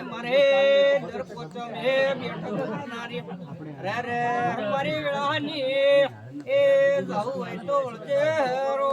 મારી, મારે દર પોચો મે બેઠક કરનારી. રે રે મારી વેળાની, એ જાવું હોય તો વળજે રો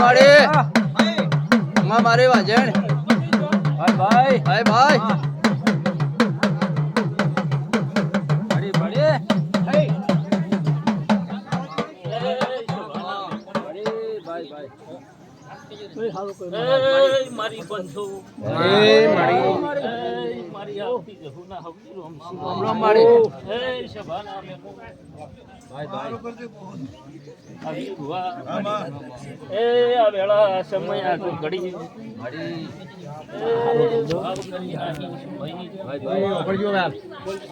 વાળી અમા મારી વાંજણ. ભાઈ ભાઈ. ભાઈ ભાઈ. મારી બંધુ. એ મારી. આવતી જહુના હવની રોમસી હમણાં મળી એ શબાના મેમો ભાઈ ભાઈ. ભુવા. એ આ વેળા સમય આ ઘડી.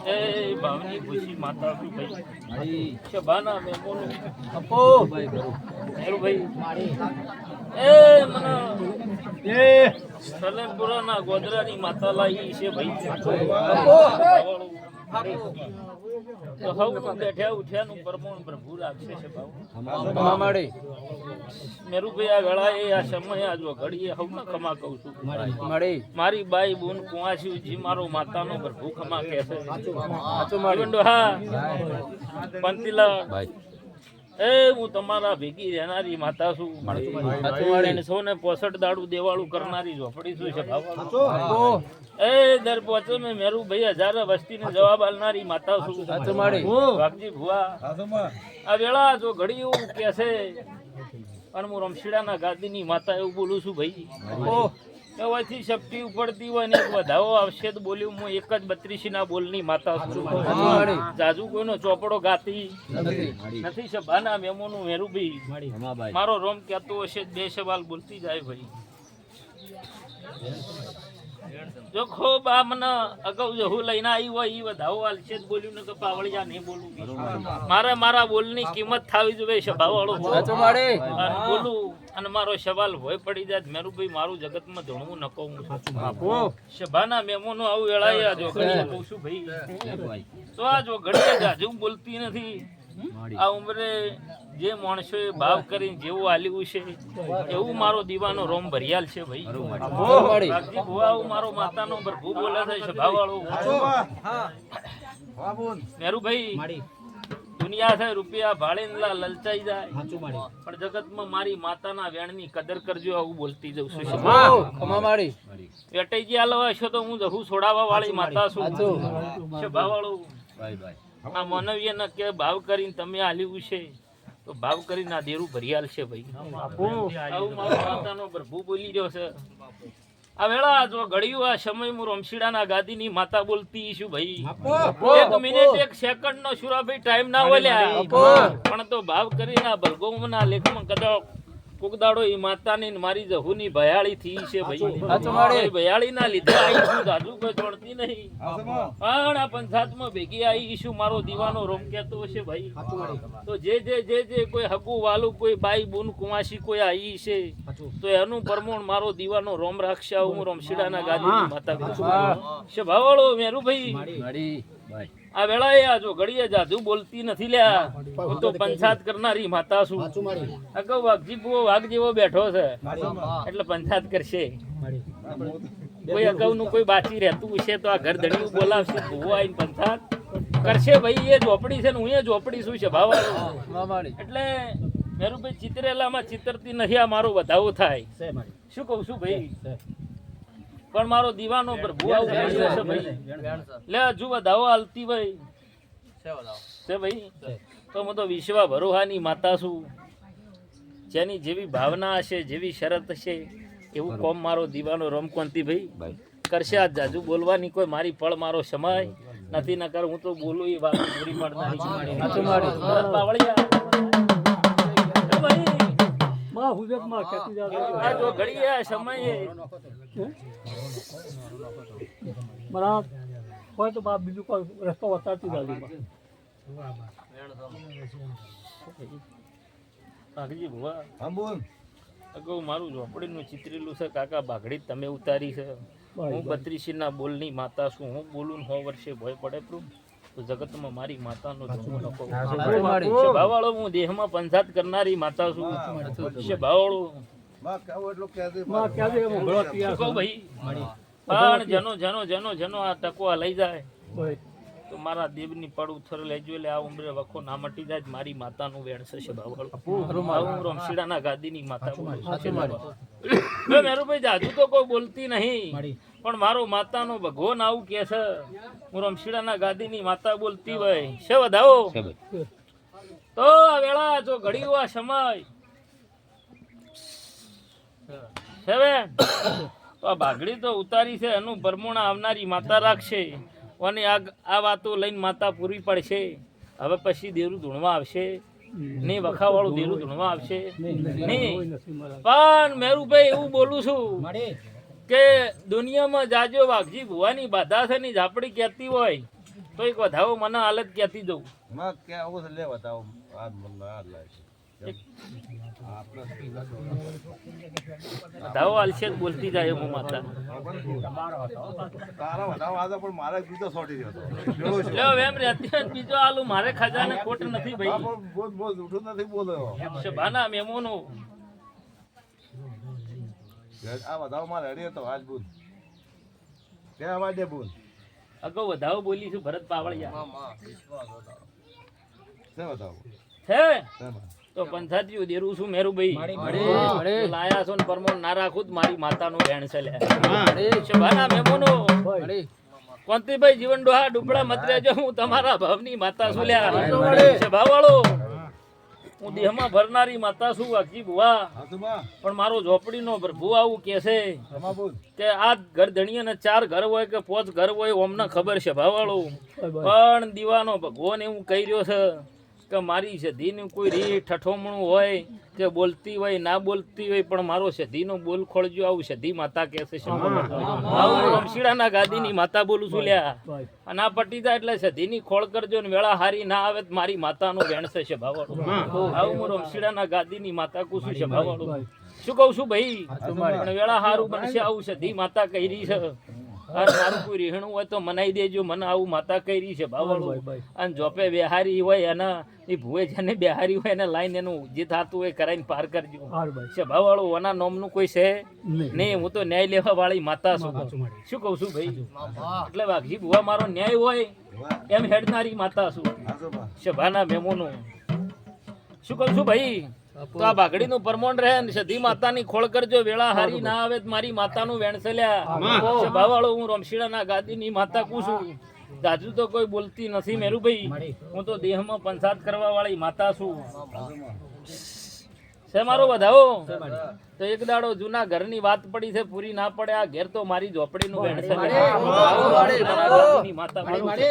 એ ભાવની ખુશી માતા ભાઈ. શબાના મેમોનું. આપો ભાઈ. ભાઈ એ મને એ સલેમપુરાના ગોધરાની માતા લાવી છે ભાઈ મારી બાઈ બુન કુંવાસી જી મારો માતાનો પ્રભુ ખમા કે છે પંતીલા ભાઈ એ હું તમારા ભેગી રહેનારી માતા છું. અને સૌને પોસઠ દાડું દેવાળું કરનારી ઝોપડી શું છે એ દર પોચે મેં મેરું ભાઈ હજાર વસ્તીને જવાબ આલનારી માતા છું. વાઘજી ભુવા. આ વેળા જો ઘડી એવું કે છે અને હું રમશીડાના ગાદીની માતા એવું બોલું છું ભાઈ. આપો એવાથી શક્તિ ઉપડતી હોય ને વધાવો આવશે તો બોલ્યું હું એક જ બત્રીસી ના બોલની માતા જાજુ કોઈનો ચોપડો ગાતી નથી. સભાના મેમોનું ભાઈ મારો રોમ કહેતો હશે બે સવાલ બોલતી જાય ભાઈ. જો ખૂબ આ મને અગાઉ જહુ લઈને આવી હોય એ વધાવો આલશે જ બોલ્યું ને કે પાવળિયા નહીં બોલું મારે મારા. બોલની કિંમત થાવી જોઈએ સભાવાળો વાળો બોલું. અને મારો સવાલ હોય પડી જાય મેરુભાઈ મારું જગતમાં ધણવું ન કહું. આપો સભાના મેમોનો આવું વેળાએ જો કહું છું ભાઈ. તો આ જો જાજુ બોલતી નથી. આ ઉંમરે જે માણસોએ ભાવ કરીને જેવું આલ્યું છે એવું મારો દીવાનો રોમ ભરિયાલ છે ભાઈ. મારો મળી બાપજી ભુવા આવું મારો માતાનો વાળો બોલે છે સભાવાળો. મેરુભાઈ દુનિયા છે રૂપિયા ભાડે લલચાઈ જાય. પણ જગતમાં મારી માતાના વેણની કદર કરજો આવું બોલતી જઉં છું. વેટાઈ ગયા લવા છો તો હું જહુ છોડાવવા વાળી માતા છું. સાચું આ ભાઈ ન કે ભાવ કરીને તમે આલ્યું છે તો ભાવ કરીને આ દેરું ભરિયાલ છે ભાઈ. આવું મારો માતાનો પ્રભુ બોલી રહ્યો છે. આ વેળા જો ઘડિયું આ સમય હું રમશીડાના ગાદીની માતા બોલતી છું ભાઈ. એક મિનિટ એક સેકન્ડ નો સુરાભાઈ ટાઈમ ના હોય પણ તો ભાવ કરીને આ ભલગોમના લેખમાં કદાચ કોક એ માતાની મારી જહુની ભયાળી થઈ છે ભાઈ. ભયાળી ના લીધે આવી છું દાદુ કોઈ જોડતી નહીં. પણ આ પંચાયતમાં ભેગી આવી ઈશુ મારો દીવાનો રોમ કહેતો છે ભાઈ. તો જે જે જે જે કોઈ હકુ વાલું કોઈ બાઈ બુન કુમાસી કોઈ આવી છે તો એનું પરમોણ મારો દીવાનો રોમ રાખશે હું રોમશીડાના ગાદી માતા છું. ભાવાળો મેરુભાઈ. મળી ભાઈ. આ વેળા એ આજો ઘડીએ જાજુ બોલતી નથી લ્યા. હું તો પંચાયત કરનારી માતા છું. અગાઉ વાઘજી બુઓ વાઘ જેવો બેઠો છે. એટલે પંચાયત કરશે. કોઈ અગાઉનું કોઈ બાકી રહેતું હશે તો આ ઘર ધણીયું બોલાવશે. ભૂવો આવીને પંચાયત કરશે ભાઈ એ ઝોપડી છે ને હું એ ઝોપડી શું છે ભાવા એટલે મેરુભાઈ ચિતરેલામાં ચિતરતી નહીં આ મારો વધાવો થાય. શું કહું છું ભાઈ? પણ મારો દીવાનો પ્રભુ આવું બોલ્યો છે ભાઈ. લે હજુ વધાવો હાલતી ભાઈ. છે ભાઈ? તો હું તો વિશ્વા ભરોહાની માતા છું. જેની જેવી ભાવના હશે જેવી શરત હશે એવું કોમ મારો દીવાનો રમકોંતી ભાઈ. કરશે આ જાજુ. બોલવાની કોઈ મારી પળ મારો સમય. નથી નકર હું તો બોલું એ વાત પૂરી પાડનારી સાચું મારી બાવળિયા. ભાઈ. માં હુજતમાં ખેતી જાગે આ જો ઘડી આ સમયે મારા હોય તો બાપ બીજું કોઈ રસ્તો વતાડતી જાગે કાકજી ભુવા. હા બોલ. અગાઉ મારું ઝોપડીનું ચિતરેલું છે. કાકા બાઘડી તમે ઉતારી છે. હું બત્રીસી બોલની માતા છું. હું બોલું ને સો વર્ષે ભય પડે પ્રું તો જગતમાં મારી માતાનો ભાવાળો હું દેહમાં પંચાત કરનારી માતા છું. છે ભાવાળો. માં કેવું એટલું કહેજે માં ક્યાં છે મોગળો તૈયાર કહું ભાઈ. પણ જનો જનો જનો જનો આ ટકો લઈ જાય. તો મારા દેવની પડ ઉથર લેજો એટલે આ ઉંમરે વખો ના મટી જાય મારી માતાનું વેણ છે ભાવાળો હું રમશીડાના ગાદીની માતા મેરુભાઈ જાજુ તો કોઈ બોલતી નહીં. પણ મારો માતાનો ભગવાન આવું કે છે. હું રમશીડાના ગાદીની માતા બોલતી હોય. છે વધાવો. તો આ વેળા જો ઘડી આ સમય. છે? તો આ ભાગડી તો ઉતારી છે એનું પરમોણા આવનારી માતા રાખશે. અને આ આ વાતો લઈને માતા પૂરી પડશે. હવે પછી દેરું ધૂણવા આવશે. નહીં વખાવાળું દેરું ધૂણવા આવશે. નહીં પણ મેરુભાઈ એવું બોલું છું કે દુનિયામાં જાજો વાઘજી ભુવાની બાધા છે ની ઝાપડી કહેતી હોય તો એક વધાવો મને હાલત કહેતી દઉં. માં કેવું છે? લે વધાવો. હાલશે જ બોલતી જાય હું માતા તારા વધાવો આજે પણ મારે બીજો સોટી રહ્યો હતો. લ્યો એમ રહેતી બીજો આલુ મારે ખજાને ખોટ નથી ભાઈ. બોલ બોલ જૂઠું નથી બોલ્યો. શબાના મેમોનો. આ વધાવમાં રેડી હતો આજ બોલ. તે આવાજે બોલ. અગાઉ વધાવો બોલી છું ભરત પાવળિયા. છે વધાવો શેમાં? તો પંથાતીઓ દેરું છું મેરુભાઈ લાયા છો ને ના રાખું તો મારી માતાનું વેણ છે મેમોનો. કોંતીભાઈ જીવન ડોહા ડુબડા મત રહેજો હું તમારા ભાવની માતા છું લ્યા ભાવાળો હું દેહમાં ભરનારી માતા છું વાઘજી ભુવા. હા તો માં પણ મારો ઝોપડીનો પ્રભુ આવું કે છે કે આ ઘર ધણીને ચાર ઘર હોય કે પોચ ઘર હોય ઓમને ખબર છે ભાવાળો પણ દીવાનો ભગવાન એવું કહી રહ્યો છે કે મારી સધીનું કોઈ રી ઠઠોમણું હોય કે બોલતી હોય ના બોલતી હોય પણ મારો સધીનો બોલ ખોળજો આવું સધી માતા કહે છે રમશીડાના ગાદીની માતા બોલું છું લ્યા. અને આ પટી જાય એટલે સધીની ખોળ કરજો ને વેળા હારી ના આવે તો મારી માતાનો વેણ છે ભાવાળો આવું હું રમશીડાના ગાદીની માતા કુશું છે ભાવાળો શું કહું છું ભાઈ? પણ વેળા હારું બનશે આવું સધી માતા કહી રહી છે. અને મારું કોઈ રહેણું હોય તો મનાઈ દેજો મને આવું માતા કરી છે ભાવાળું અને જોપે બેહારી હોય એના એ ભુવે જેને બેહારી હોય એને લાઈન એનું જે થતું હોય કરાઈને પાર કરજો. છે ભાવાળું ઓના નોમનું કોઈ છે? નહીં. હું તો ન્યાય લેવા વાળી માતા છું શું કહું છું ભાઈ? એટલે વાઘજી ભુવા મારો ન્યાય હોય એમ હેડનારી માતા છું. શભાના મેમોનું. શું કહું છું ભાઈ? તો આ બાગડીનું પરમોણ રહે ને સધી માતાની ખોળ કરજો. વેળા હારી ના આવે મારી માતાનું વેણસેલ્યા ભાવાળો હું રમશીડાના ગાદીની માતા કું છું. જાજુ તો કોઈ બોલતી નથી મેરુભાઈ હું તો દેહમાં પંસાદ કરવા વાળી માતા છું. છે મારો વધાવો? તો એક દાડો જૂના ઘરની વાત પડી છે પૂરી ના પડે. આ ઘેર તો મારી ઝોપડીનું ભેણ છે માતા મારું છે.